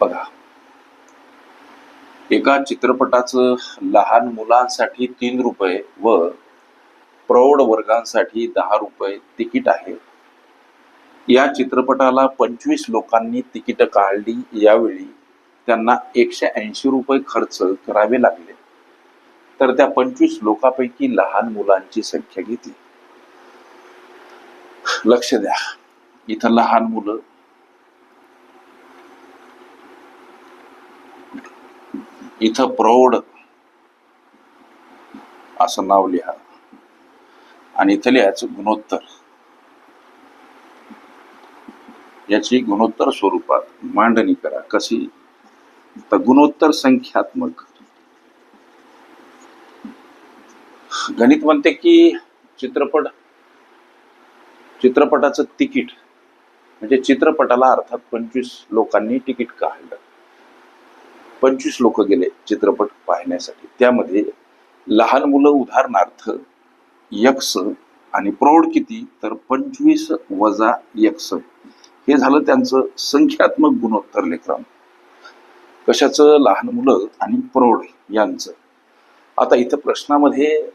बघा. एका चित्रपटाचं लहान मुलांसाठी तीन रुपये व प्रौढ वर्गांसाठी दहा रुपये तिकीट आहे. या चित्रपटाला पंचवीस लोकांनी तिकीट काढली. यावेळी त्यांना एकशे ऐंशी रुपये खर्च करावे लागले. तर त्या पंचवीस लोकांपैकी लहान मुलांची संख्या किती लक्ष द्या. इथं लहान मुलं इथं प्रौढ असं नाव लिहा. आणि इथं लिहायचं गुणोत्तर. याची गुणोत्तर स्वरूपात मांडणी करा. कशी? तर गुणोत्तर संख्यात्मक. गणित म्हणते की चित्रपट चित्रपटाचं तिकीट. म्हणजे चित्रपटाला अर्थात पंचवीस लोकांनी तिकीट काढलं. पंचवीस लोक गेले चित्रपट पाहण्यासाठी. त्यामध्ये लहान मुलं उदाहरणार्थ यक्स आणि प्रौढ किती तर पंचवीस वजा यक्स. हे झालं त्यांचं संख्यात्मक गुणोत्तर लेखन कशाचं? लहान मुलं आणि प्रौढ यांचं. आता इथं प्रश्नामध्ये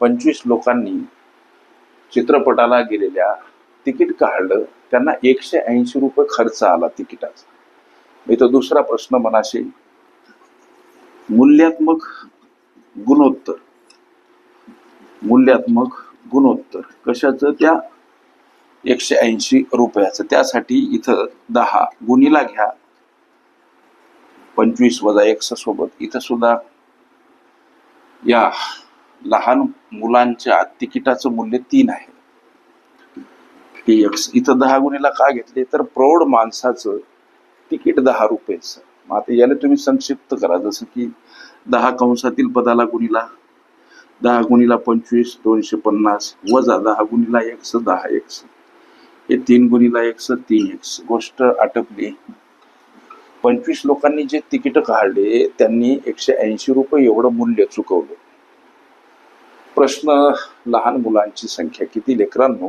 पंचवीस लोकांनी चित्रपटाला गेलेल्या तिकीट काढलं. त्यांना एकशे ऐंशी रुपये खर्च आला तिकिटाचा. इथं दुसरा प्रश्न मनाशी मूल्यात्मक गुणोत्तर. मूल्यात्मक गुणोत्तर. कशाचं? त्या एकशे ऐंशी रुपयाचं. त्यासाठी इथं दहा गुणीला घ्या. पंचवीस वजा एकशे सोबत. इथं सुद्धा या लहान मुलांच्या तिकिटाचं मूल्य तीन आहे. एक्स इथं दहा गुणीला का घेतले? तर प्रौढ माणसाचं तिकीट दहा रुपयेचं. मग आता याला तुम्ही संक्षिप्त करा. जसं की दहा कंसातील पदाला गुणीला दहा गुणीला पंचवीस दोनशे पन्नास वजा दहा गुणीला एकस दहा एकस हे तीन गुणीला एकस तीन एक्स गोष्ट आटपली. पंचवीस लोकांनी जे तिकीट काढले त्यांनी एकशे ऐंशी रुपये एवढं मूल्य चुकवलं. प्रश्न लहान मुलांची संख्या किती? लेकरांनो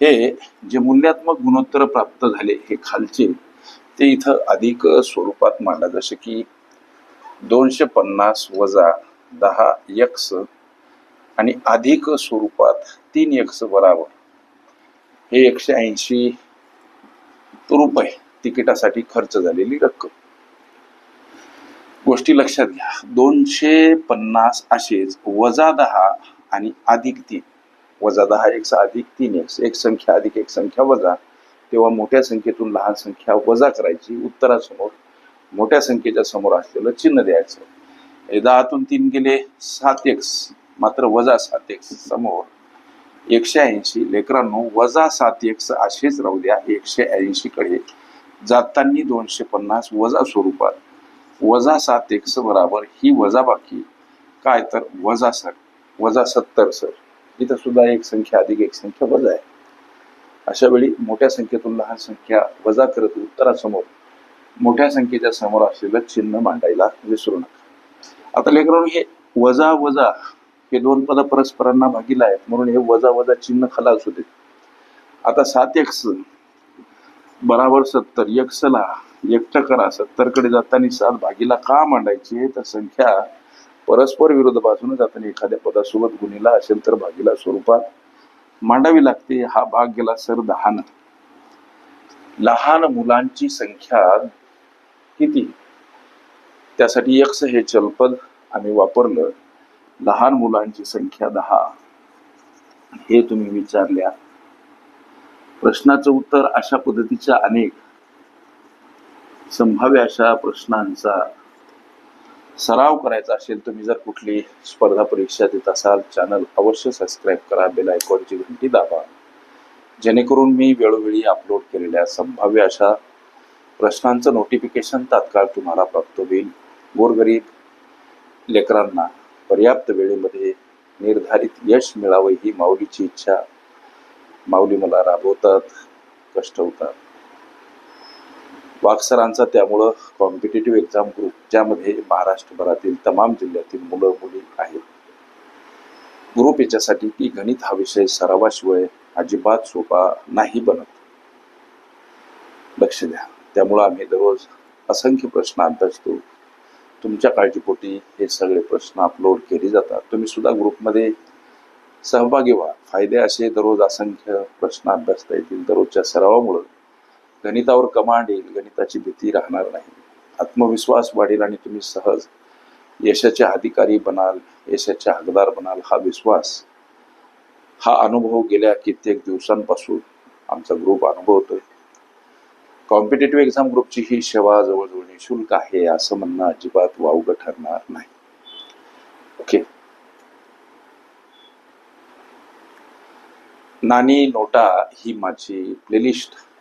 हे जे मूल्यात्मक गुणोत्तर प्राप्त झाले हे खालचे ते इथं अधिक स्वरूपात मांडा. जसे की दोनशे पन्नास वजा दहा यक्स आणि अधिक स्वरूपात तीन यक्स बराबर. हे एकशे ऐंशी रुपये तिकिटासाठी खर्च झालेली रक्कम. गोष्टी लक्षात घ्या. दोनशे पन्नास असेच वजा दहा आणि अधिक तीन. वजा दहा एक अधिक तीन एक संख्या अधिक एक संख्या वजा तेव्हा मोठ्या संख्येतून लहान संख्या वजा करायची उत्तरासमोर मोठ्या संख्येच्या समोर असलेलं चिन्ह द्यायचं. दहातून तीन गेले सात एक्स मात्र वजा सात एक्स समोर. एकशे ऐंशी लेकरांनो वजा सात एक्स असेच राहू द्या एकशे ऐंशी कडे. जातांनी दोनशे पन्नास वजा स्वरूपात. वजा सात एक्स बराबर ही वजा बाकी. काय तर वजा सर वजा सत्तर सर. इथं सुद्धा एक संख्या अधिक एक संख्या वजा आहे. अशा वेळी मोठ्या संख्येतून लहान संख्या वजा करत उत्तरासमोर मोठ्या संख्येच्या समोर असलेलं चिन्ह मांडायला विसरू नका. आता लेकरांनो हे वजा वजा हे दोन पद परस्परांना भागीला आहेत. म्हणून हे वजा वजा चिन्ह खाला असू दे आता सात एक्स बराबर सत्तर यक्सला एकटं करा. सत्तरकडे जाताना सात भागीला का मांडायची? तर संख्या परस्पर विरोध बाजून जाताना एखाद्या पदासोबत गुणीला असेल तर भागीला स्वरूपात मांडावी लागते हा भाग गेला सर दहान. लहान मुलांची संख्या किती? त्यासाठी यक्ष हे चलपद आम्ही वापरलं. लहान मुलांची संख्या दहा. हे तुम्ही विचारल्या. प्रश्नाचं उत्तर अशा पद्धतीच्या अनेक. संभाव्य अशा प्रश्नांचा सराव करायचा असेल तुम्ही जर कुठली स्पर्धा परीक्षा देत असाल चॅनल अवश्य सबस्क्राईब करा बेल आयकॉनची घंटी दाबा. जेणेकरून मी वेळोवेळी अपलोड केलेल्या संभाव्य अशा प्रश्नांचं नोटिफिकेशन तात्काळ तुम्हाला प्राप्त होईल. गोरगरीब लेकरांना पर्याप्त वेळेमध्ये निर्धारित यश मिळावं ही माऊलीची इच्छा. माऊली मला राबवतात कष्ट होतात वाकसरांचा त्यामुळं कॉम्पिटेटिव्ह एक्झाम ग्रुप ज्यामध्ये महाराष्ट्रभरातील तमाम जिल्ह्यातील मुलं मुली आहेत. ग्रुप याच्यासाठी की गणित हा विषय सरावाशिवाय अजिबात सोपा नाही बनत. लक्ष द्या. त्यामुळं आम्ही दररोज असंख्य प्रश्न अभ्यासतो तुमच्या काळजीपोटी हे सगळे प्रश्न अपलोड केले जातात. तुम्ही सुद्धा ग्रुपमध्ये सहभागी व्हा. फायदे असे दररोज असंख्य प्रश्न अभ्यासता येतील दररोजच्या सरावामुळं. गणितावर कमांड येईल गणिताची भीती राहणार नाही. आत्मविश्वास वाढेल आणि तुम्ही सहज यशाचे अधिकारी बनाल यशाचे हकदार बनाल. हा विश्वास हा अनुभव गेल्या कित्येक दिवसांपासून आमचा ग्रुप अनुभवतोय. कॉम्पिटेटिव्ह एक्झाम ग्रुपची ही सेवा जवळजवळ निशुल्क आहे असं म्हणणं अजिबात वावग ठरणार नाही. ओके नाणी नोटा ही माझी प्लेलिस्ट